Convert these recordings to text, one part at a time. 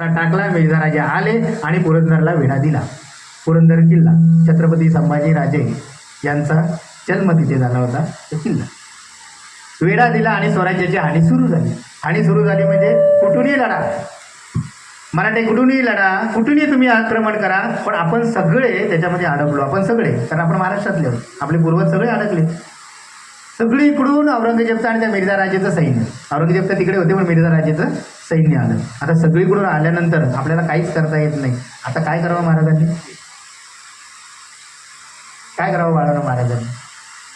टाकला मिर्झाराजे आले आणि पुरंदरला वेढा दिला. पुरंदर किल्ला छत्रपती संभाजीराजे यांचा जन्म तिथे झाला होता तो किल्ला. वेढा दिला आणि स्वराज्याची हानी सुरू झाली. हानी सुरू झाली म्हणजे कुठूनही लढा. मराठे कुठूनही लढा कुठूनही तुम्ही आक्रमण करा पण आपण सगळे त्याच्यामध्ये अडकलो. आपण सगळे कारण आपण महाराष्ट्रातले आहोत. आपले पूर्वज सगळे अडकले. सगळीकडून औरंगजेबचं आणि त्या मिर्झा राजेचं सैन्य. औरंगजेब तर तिकडे होते पण मिर्झा राजेचं सैन्य आलं. आता सगळीकडून आल्यानंतर आपल्याला काहीच करता येत नाही. आता काय करावं महाराजांनी? काय करावं बाळानं महाराजांनी?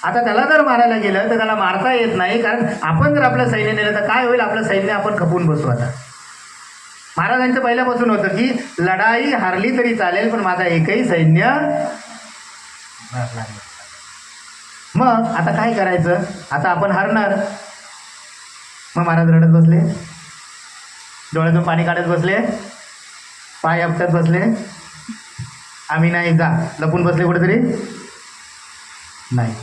आता त्याला जर मारायला गेलं तर त्याला मारता येत नाही कारण आपण जर आपलं सैन्य नेलं तर काय होईल? आपलं सैन्य आपण खपून बसू आता. महाराजांचं पहिल्यापासून होतं की लढाई हारली तरी चालेल पण माझा एकही सैन्य मारणार नाही. मग आता काय करायचं? आता आपण हारणार. मग महाराज रडत बसले. डोळ्यातून पाणी काढत बसले. पाय आपटत बसले. आम्ही नाही जा. लपून बसले कुठेतरी. नाही.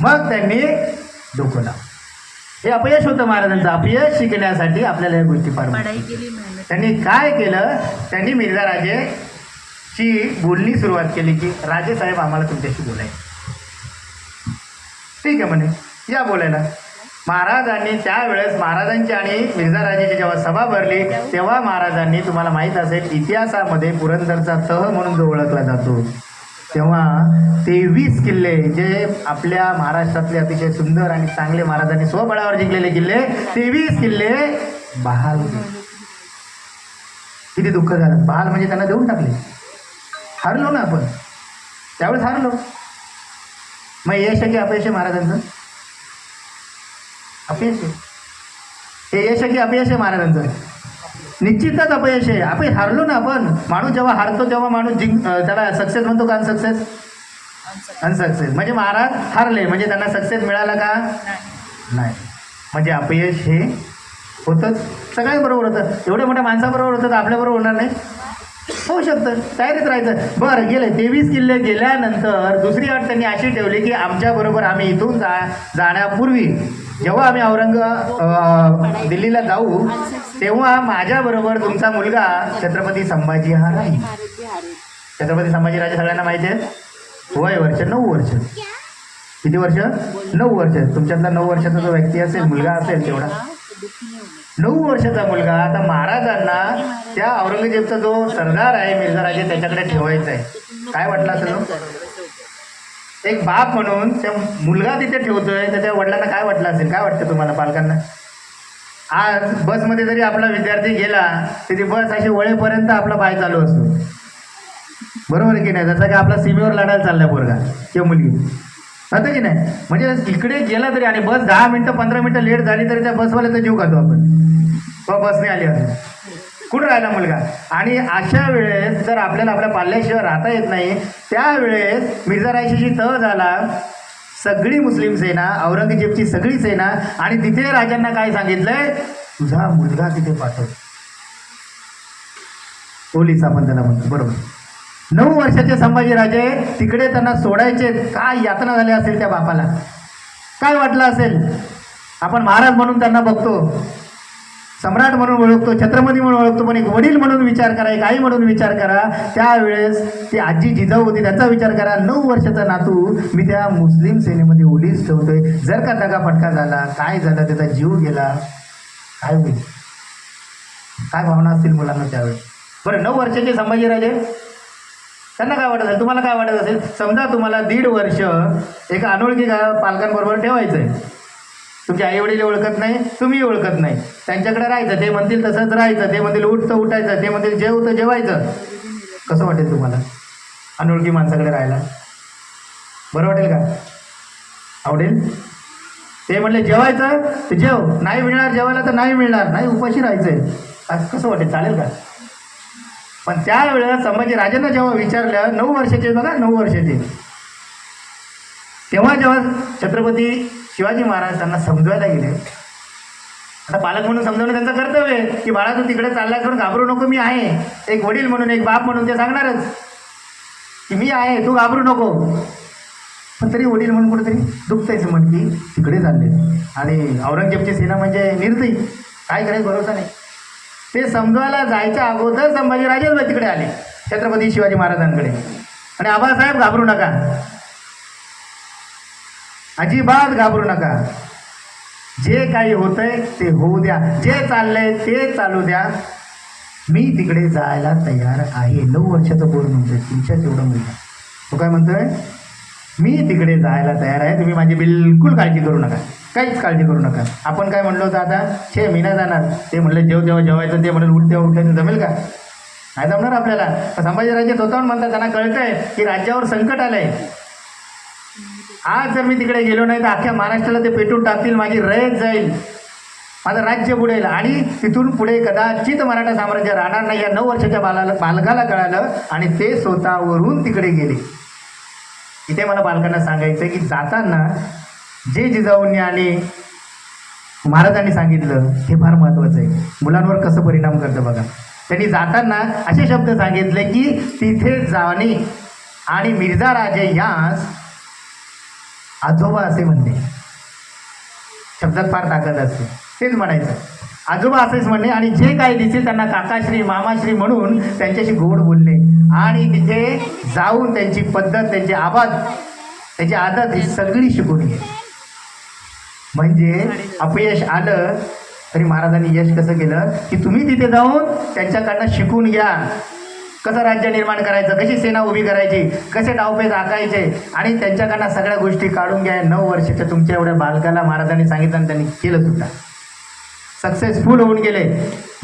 मग त्यांनी डोकं लावलं. हे अपयश होतं महाराजांचं. अपयश शिकण्यासाठी आपल्याला या गोष्टी मेहनत त्यांनी काय केलं? त्यांनी मिर्झा राजेची बोलणी सुरुवात केली की राजे साहेब आम्हाला तुमच्याशी बोलायचं. ठीक आहे म्हणे. या बोलायला. महाराजांनी त्यावेळेस महाराजांची आणि मिर्झाराजेची जेव्हा सभा भरली तेव्हा महाराजांनी तुम्हाला माहीत असेल इतिहासामध्ये पुरंदरचा तह म्हणून जो ओळखला जातो तेव्हा तेवीस किल्ले जे आपल्या महाराष्ट्रातले अतिशय सुंदर आणि चांगले महाराजांनी स्वबळावर जिंकलेले किल्ले तेवीस किल्ले बहाल किती दुःख झालं. बहाल म्हणजे त्यांना देऊन टाकले. हरलो ना आपण. त्यावेळेस हरलो. मग यश आहे की अपयश आहे महाराजांचं? अपयश आहे. हे यश आहे की अपयश आहे महाराजांचं? निश्चितच अपयश आहे. आपण हारलो ना आपण. माणूस जेव्हा हारतो तेव्हा माणूस जिंक त्याला सक्सेस म्हणतो का अनसक्सेस अनसक्सेस म्हणजे महाराज हारले. म्हणजे त्यांना सक्सेस मिळाला का? नाही. म्हणजे अपयश हे होतंच. सगळ्याच बरोबर होतं. एवढ्या मोठ्या माणसाबरोबर होतं तर आपल्याबरोबर होणार नाही. होऊ शकतं तयारीत राहायचं. बरं गेले. तेवीस किल्ले गेल्यानंतर दुसरी अट त्यांनी अशी ठेवली की आमच्याबरोबर आम्ही इथून जा जाण्यापूर्वी जेव्हा आम्ही औरंग दिल्लीला जाऊ तेव्हा माझ्याबरोबर तुमचा मुलगा छत्रपती संभाजी हा राहील छत्रपती संभाजीराजे सगळ्यांना माहिती आहे? वय वर्ष नऊ वर्ष. किती वर्ष? नऊ वर्ष. तुमच्यातला नऊ वर्षाचा जो व्यक्ती असेल मुलगा असेल तेवढा. नऊ वर्षाचा मुलगा आता महाराजांना त्या औरंगजेबचा जो सरदार आहे मिर्झा राजे त्याच्याकडे ठेवायचा आहे. काय वाटलं असेल हो? एक बाप म्हणून त्या मुलगा तिथे ठेवतोय त्याच्या वडिलांना काय वाटलं असेल? काय वाटतं तुम्हाला पालकांना? आज बसमध्ये जरी आपला विद्यार्थी गेला तरी बस अशी वळेपर्यंत आपला पाय चालू असतो. बरोबर की नाही? जसं की आपला सीमेवर लढायला चाललाय पोरगा किंवा मुलगी. आता की नाही? म्हणजे इकडे गेला तरी आणि बस दहा मिनटं पंधरा मिनटं लेट झाली तरी त्या बसवाल्याचा जीव खातो आपण. बा बसने आली असं कुठं राहिला मुलगा? आणि अशा वेळेस जर आपल्याला आपल्या पाल्याशिवाय राहता येत नाही त्यावेळेस मिर्झा रायशीशी तह झाला. सगळी मुस्लिम सेना औरंगजेबची सगळी सेना आणि तिथे राजांना काय सांगितलंय? तुझा मुलगा तिथे पाठव. पोलीस आपण त्याला म्हणतो. बरोबर. नऊ वर्षाचे संभाजीराजे तिकडे त्यांना सोडायचे. काय यातना झाल्या असेल त्या बापाला? काय वाटलं असेल? आपण महाराज म्हणून त्यांना बघतो. सम्राट म्हणून ओळखतो छत्रपती म्हणून ओळखतो पण एक वडील म्हणून विचार करा एक आई म्हणून विचार करा. त्यावेळेस ती आजी जिजाऊ होती त्याचा विचार करा. नऊ वर्षाचा नातू मी त्या मुस्लिम सेनेमध्ये ओलीस ठेवतोय. जर का दगा फटका झाला काय झालं त्याचा जीव गेला काय होईल? काय भावना असतील मुलांना त्यावेळेस? बरं नऊ वर्षाचे संभाजीराजे त्यांना काय वाटत असेल? तुम्हाला काय वाटत असेल? समजा तुम्हाला दीड वर्ष एका अनोळखी गा- पालकांबरोबर ठेवायचं आहे तुमचे आई वडील ओळखत नाही तुम्ही ओळखत नाही. त्यांच्याकडे राहायचं ते म्हणतील तसंच राहायचं ते म्हणतील उठतं उठायचं ते म्हणतील जेवतं जेवायचं. कसं वाटेल तुम्हाला अनोळखी माणसाकडे राहायला? बरं वाटेल का? आवडेल? ते म्हणले जेवायचं तर जेव. नाही मिळणार जेवायला तर नाही मिळणार. नाही उपाशी राहायचंय. असं कसं वाटेल? चालेल का? पण त्यावेळेला संभाजी राजांना जेव्हा विचारलं नऊ वर्षाचे बघा नऊ वर्षाचे. तेव्हा जेव्हा छत्रपती शिवाजी महाराज त्यांना समजवायला गेले. आता पालक म्हणून समजवणं त्यांचं कर्तव्य आहे की बाळा तू तिकडे चालला करून घाबरू नको मी आहे. एक वडील म्हणून एक बाप म्हणून ते सांगणारच. की मी आहे तू घाबरू नको. पण तरी वडील म्हणून कुठेतरी दुखतायचं म्हण की तिकडे चालले. आणि औरंगजेबची सेना म्हणजे निर्दयी. काय करायचं भरोसा नाही. ते समजवायला जायच्या अगोदर संभाजीराजेच तिकडे आले छत्रपती शिवाजी महाराजांकडे. आणि आबासाहेब घाबरू नका. अजिबात घाबरू नका. जे काही होतंय ते होऊ द्या. जे चाललंय ते चालू द्या. मी तिकडे जायला तयार आहे. नऊ वर्षाचं पूर्ण म्हणतोय. तुमच्याच एवढं मुलगा. तो काय म्हणतोय? मी तिकडे जायला तयार आहे. तुम्ही माझी बिलकुल काळजी करू नका. काहीच काळजी करू नका. आपण काय म्हणलो होतं आता? छे मी नाही जाणार. ते म्हणलं जेव जेव्हा जेवायचं ते म्हणून उठ तेव्हा उठायचं जमेल का? नाही जमणार आपल्याला. पण संभाजीराजे स्वतःहून म्हणतात त्यांना कळतंय की राज्यावर संकट आलंय. आज जर मी तिकडे गेलो नाही तर अख्ख्या महाराष्ट्राला ते पेटून टाकतील माझी रयत जाईल. माझं राज्य बुडेल आणि तिथून पुढे कदाचित मराठा साम्राज्य राहणार नाही या नऊ वर्षाच्या बालाला बालकाला कळालं आणि ते स्वतःवरून तिकडे गेले. इथे मला बालकांना सांगायचं की जाताना जे जिजाऊंनी आणि महाराजांनी सांगितलं हे फार महत्त्वाचं आहे. मुलांवर कसं परिणाम करतं बघा. त्यांनी जाताना असे शब्द सांगितले की तिथे जाणे आणि मिर्झा राजे यास आजोबा असे म्हणणे. शब्दात फार ताकद असते. तेच म्हणायचं. आजोबा असेच म्हणणे आणि जे काही दिसेल त्यांना काकाश्री मामाश्री म्हणून त्यांच्याशी गोड बोलणे. आणि तिथे जाऊन त्यांची पद्धत त्यांची आवाज त्याची आदत ही सगळी शिकून घे. म्हणजे अपयश आलं तरी महाराजांनी यश कसं केलं? की तुम्ही तिथे जाऊन त्यांच्याकडनं शिकून घ्या. कसं राज्य निर्माण करायचं? कशी सेना उभी करायची? कसे डावपेच आखायचे आणि त्यांच्याकडनं सगळ्या गोष्टी काढून घ्या. नऊ वर्षाच्या तुमच्या एवढ्या बालकाला महाराजांनी सांगितलं आणि त्यांनी केलं सुद्धा. सक्सेसफुल होऊन गेले.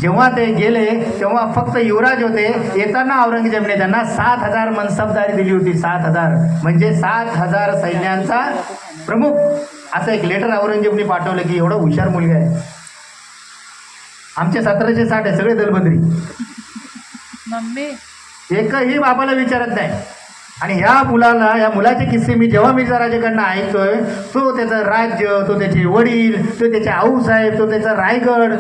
जेव्हा ते गेले तेव्हा फक्त युवराज होते. येताना औरंगजेबने त्यांना सात हजार मनसबदारी दिली होती. सात हजार. म्हणजे सात हजार सैन्यांचा प्रमुख असं एक लेटर औरंगजेबने पाठवलं की एवढं हुशार मुलगा आहे. आमचे सतराशे साठ आहे सगळे दलबद्री मम्मी. एकही बाबाला विचारत नाही. आणि ह्या मुलाला या मुलाचे किस्से मी जेव्हा मिर्झा राजेकडनं ऐकतोय तो त्याचं राज्य तो त्याचे वडील तो त्याचे आऊसाहेब तो त्याचा रायगड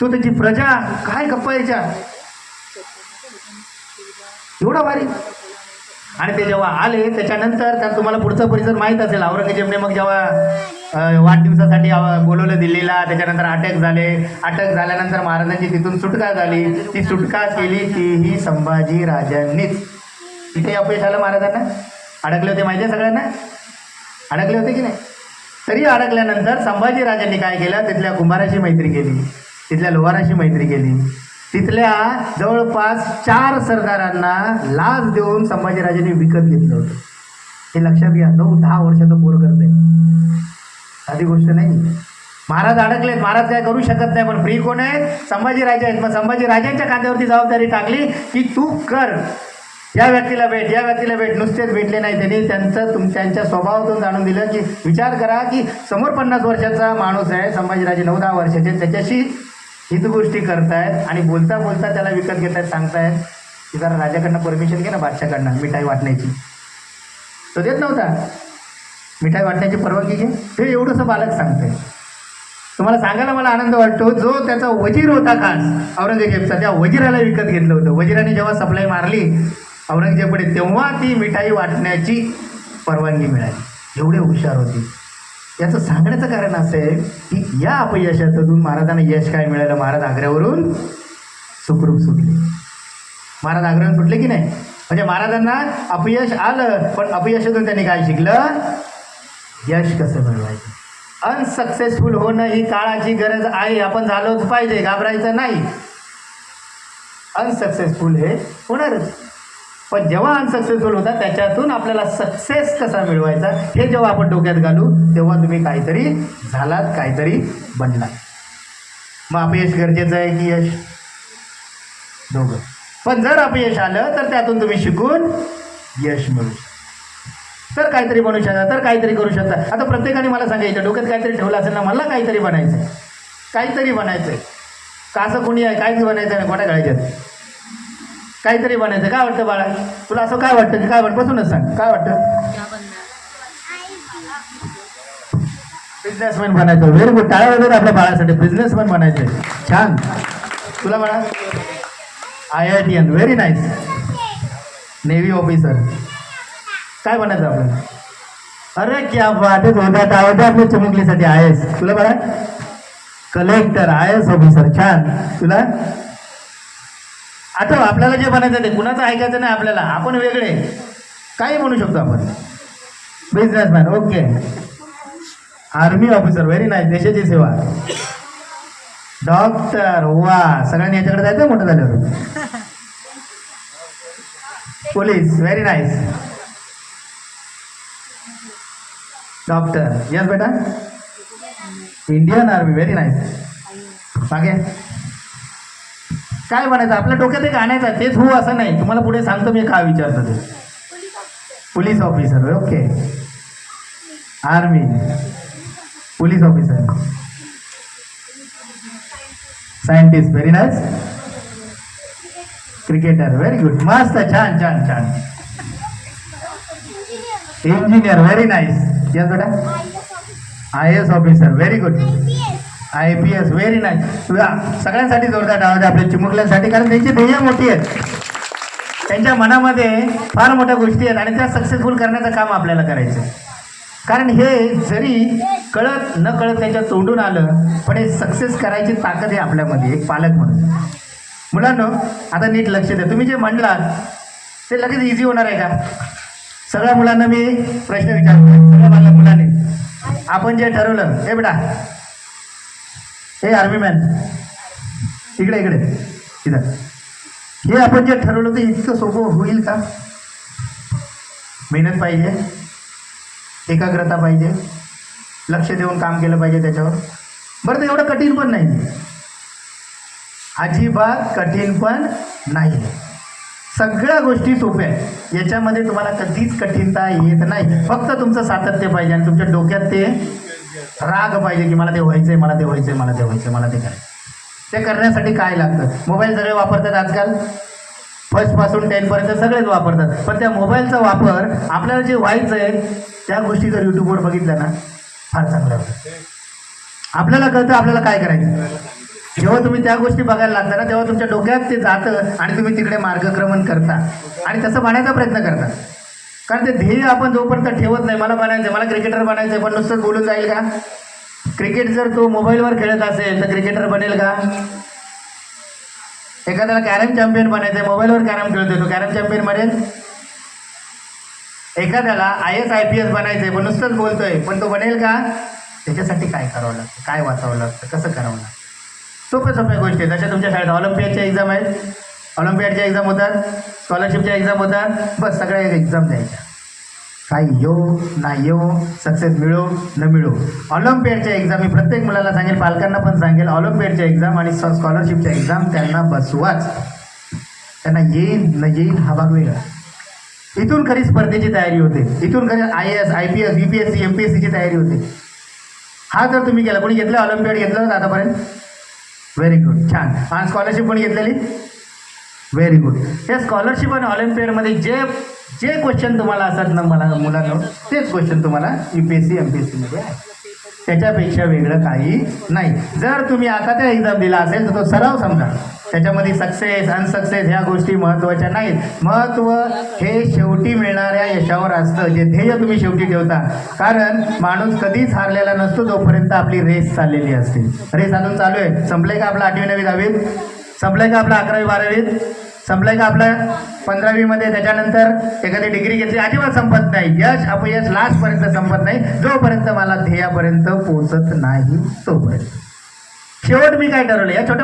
तो त्याची प्रजा काय गप्पा याच्या? एवढा भारी. आणि ते जेव्हा आले त्याच्यानंतर त्या तुम्हाला पुढचा परिसर माहीत असेल. औरंगजेबने मग जेव्हा वाढदिवसासाठी बोलवलं दिल्लीला त्याच्यानंतर अटक झाले. अटक झाल्यानंतर महाराजांची तिथून सुटका झाली. ती सुटका केली तीही संभाजी राजांनीच. तिथे अपयश आलं महाराजांना? अडकले होते माहिती आहे सगळ्यांना? अडकले होते की नाही? तरी अडकल्यानंतर संभाजी राजांनी काय केलं? तिथल्या कुंभाराशी मैत्री केली. तिथल्या लोहाराशी मैत्री केली. तिथल्या जवळपास चार सरदारांना लाच देऊन संभाजीराजांनी विकत घेतलं होतं. हे लक्षात घ्या नऊ दहा वर्षाचं पोर करते साधी गोष्ट नाही. महाराज अडकलेत महाराज काय करू शकत नाही पण फ्री कोण आहेत? संभाजीराजे आहेत. मग संभाजीराजांच्या कांद्यावरती जबाबदारी टाकली की तू कर. या व्यक्तीला भेट या व्यक्तीला भेट. नुसतेच भेटले नाही त्यांनी. त्यांचं तुम त्यांच्या स्वभावातून जाणून दिलं की विचार करा की समोर पन्नास वर्षाचा माणूस आहे संभाजीराजे नऊ दहा वर्षाचे त्याच्याशी हित गोष्टी करतायत आणि बोलता बोलता त्याला विकत घेत आहेत सांगतायत की जरा राजाकडनं परमिशन घे ना बादशाकडनं मिठाई वाटण्याची. तो देत नव्हता. मिठाई वाटण्याची परवानगी घे. हे एवढंसं बालक सांगतंय. तुम्हाला सांगायला मला आनंद वाटतो जो त्याचा वजीर होता खास औरंगजेबचा त्या वजिराला विकत घेतलं होतं. वजिराने जेव्हा सप्लाय मारली औरंगजेबकडे तेव्हा ती मिठाई वाटण्याची परवानगी मिळाली. एवढे हुशार होती. याचं सांगण्याचं कारण असं आहे की या अपयशातून महाराजांना यश काय मिळालं? महाराज आग्र्यावरून सुखरूप सुटले. महाराज आग्र्यावरून सुटले की नाही? म्हणजे महाराजांना अपयश आलं पण अपयशातून त्यांनी काय शिकलं? यश कसं मिळवायचं? अनसक्सेसफुल होणं ही काळाची गरज आहे. आपण झालोच पाहिजे घाबरायचं नाही. अनसक्सेसफुल हे होणारच. पण जेव्हा अनसक्सेसफुल होता त्याच्यातून आपल्याला सक्सेस कसा मिळवायचा हे जेव्हा आपण डोक्यात घालू तेव्हा तुम्ही काहीतरी झालात काहीतरी बनलात. मग अपयश गरजेचं आहे की यश? दोघं. पण जर अपयश आलं तर त्यातून तुम्ही शिकून यश मिळू शकता. तर काहीतरी बनू शकता तर काहीतरी करू शकता. आता प्रत्येकाने मला सांगायचं डोक्यात काहीतरी ठेवलं असेल ना मला काहीतरी बनायचं आहे काहीतरी बनायचं आहे का असं कोणी आहे? काहीच बनायचं नाही. कोणा काळायच्यात काहीतरी बनायचं काय वाटतं बाळा? तुला असं काय वाटतं? काय वाटतं बसूनच सांग. काय वाटतं? बिझनेसमॅन बनायचं व्हेरी गुड टाळ्या वगैरे आपल्या बाळासाठी. बिझनेसमॅन बनायचं आहे छान. तुला बाळा I I T N very nice navy officer काय बनायचं आपल्याला? अरे क्या बात आहे. होता आवडते आपल्या चिमुकलीसाठी. एस तुला बघा कलेक्टर आय एस ऑफिसर छान. तुला? आता आपल्याला जे बनायचं ते कुणाचं ऐकायचं नाही आपल्याला आपण वेगळे. काही म्हणू शकतो आपण. Businessman okay army officer very nice देशाची सेवा. डॉक्टर वा सगळ्यांनी याच्याकडे जायचं मोठं झाल्यावर. Police very nice doctor yes बेटा? इंडियन आर्मी व्हेरी नाईस मागे. काय म्हणायचं? आपल्या डोक्यात एक आणायचं तेच हो असं नाही. तुम्हाला पुढे सांगतो मी काय विचारतो ते. Police officer okay. Army. Police officer. Scientist very nice cricketer very good मस्त छान छान छान. इंजिनियर व्हेरी नाईस यस बेटा I S officer very good I P S very nice सगळ्यांसाठी जोरदार टाळा आपल्या चिमुकल्यांसाठी कारण त्यांची ध्येय मोठी आहेत त्यांच्या मनामध्ये फार मोठ्या गोष्टी आहेत आणि त्या सक्सेसफुल करण्याचं काम आपल्याला करायचं आहे. कारण हे जरी कळत न कळत त्याच्या तोंडून आलं पण हे सक्सेस करायची ताकद आहे आपल्यामध्ये एक पालक म्हणून. मुलांनो आता नीट लक्ष द्या. तुम्ही जे म्हणलात ते लगेच इझी होणार आहे का? सगळ्या मुलांना मी प्रश्न विचारतो सगळ्या मुलांनी. आपण जे ठरवलं हे बेटा हे आर्मी मॅन इकडे इकडे. इथं. हे आपण जे ठरवलं ते इतकं सोपं होईल का? मेहनत पाहिजे. एकाग्रता पाहिजे. लक्ष देऊन काम केलं पाहिजे त्याच्यावर. बरं ते एवढं कठीण पण नाही. अजिबात कठीण पण नाही. सगळ्या गोष्टी सोप्या आहेत. याच्यामध्ये तुम्हाला कधीच कठीणता येत नाही. फक्त तुमचं सातत्य पाहिजे आणि तुमच्या डोक्यात ते राग पाहिजे की मला ते व्हायचंय मला ते व्हायचंय मला ते व्हायचंय मला ते करायचं ते करण्यासाठी काय लागतं? मोबाईल सगळे वापरतात आजकाल? फर्स्टपासून टेनपर्यंत सगळेच वापरतात. पण त्या मोबाईलचा वापर आपल्याला जे व्हायचं आहे त्या गोष्टी जर यूट्यूबवर बघितल्या ना फार चांगलं होतं आपल्याला कळतं आपल्याला काय करायचं जेव्हा तुम्ही त्या गोष्टी बघायला लागता ना तेव्हा तुमच्या डोक्यात ते जातं आणि तुम्ही तिकडे मार्गक्रमण करता. आणि तसं म्हणायचा प्रयत्न करता. कारण ते ध्येय आपण जोपर्यंत ठेवत नाही मला बनायचं मला क्रिकेटर बनायचं आहे पण नुसतंच बोलून जाईल का? क्रिकेट जर तो मोबाईलवर खेळत असेल तर क्रिकेटर बनेल का? एखाद्याला कॅरम चॅम्पियन बनायचं आहे मोबाईलवर कॅरम खेळतोय तो कॅरम चॅम्पियन बनेल एखाद्याला I S I P S बनायचं आहे पण नुसतंच बोलतोय पण तो बनेल का? त्याच्यासाठी काय करावं लागतं? काय वाचावं लागतं? कसं करावं लागतं? सोप्या सोप्या गोष्टी आहेत. जशा तुमच्या शाळेत ऑलिम्पियाच्या एक्झाम आहेत. ऑलिम्पियाडच्या एक्झाम होतात स्कॉलरशिपच्या एक्झाम होतात बस सगळ्या एक्झाम द्यायच्या. काही येऊ ना येऊ सक्सेस मिळो न मिळो. ऑलिम्पियाडच्या एक्झाम मी प्रत्येक मुलाला सांगेल पालकांना पण सांगेल ऑलिम्पियाडच्या एक्झाम आणि स्कॉलरशिपच्या एक्झाम त्यांना बसवाच. त्यांना येईल न येईल हा भाग वेगळा. इथून खरी स्पर्धेची तयारी होते. इथून खरी I S I P S B P S C M P S सीची तयारी होते. हा जर तुम्ही केला कोणी घेतलं ऑलिम्पियाड घेतलं होतं आतापर्यंत? व्हेरी गुड छान. आणि स्कॉलरशिप कोणी घेतलेली? व्हेरी गुड या स्कॉलरशिप आणि ऑलिम्पियाडमध्ये जे जे क्वेश्चन तुम्हाला असतात ना मला मुलांना तेच क्वेश्चन तुम्हाला U P S C M P S सीमध्ये आहे. त्याच्यापेक्षा वेगळं काही नाही. जर तुम्ही आता त्या एक्झाम दिला असेल तर तो सराव समजा. त्याच्यामध्ये सक्सेस अनसक्सेस ह्या गोष्टी महत्त्वाच्या नाहीत. महत्त्व हे शेवटी मिळणाऱ्या यशावर असतं. जे ध्येय तुम्ही शेवटी ठेवता. कारण माणूस कधीच हारलेला नसतो जोपर्यंत आपली रेस चाललेली असते. रेस अजून चालू आहे. संपले का आपला आठवी नवी दहावीत संपलंय का आपलं अकरावी बारावीत संपलंय का आपलं? पंधरावीमध्ये त्याच्यानंतर एखादी डिग्री घेतली अजिबात संपत नाही. यश अपयश लास्टपर्यंत संपत नाही. जोपर्यंत मला ध्येयापर्यंत पोचत नाही तोपर्यंत. शेवट मी काय ठरवलं? या छोट्या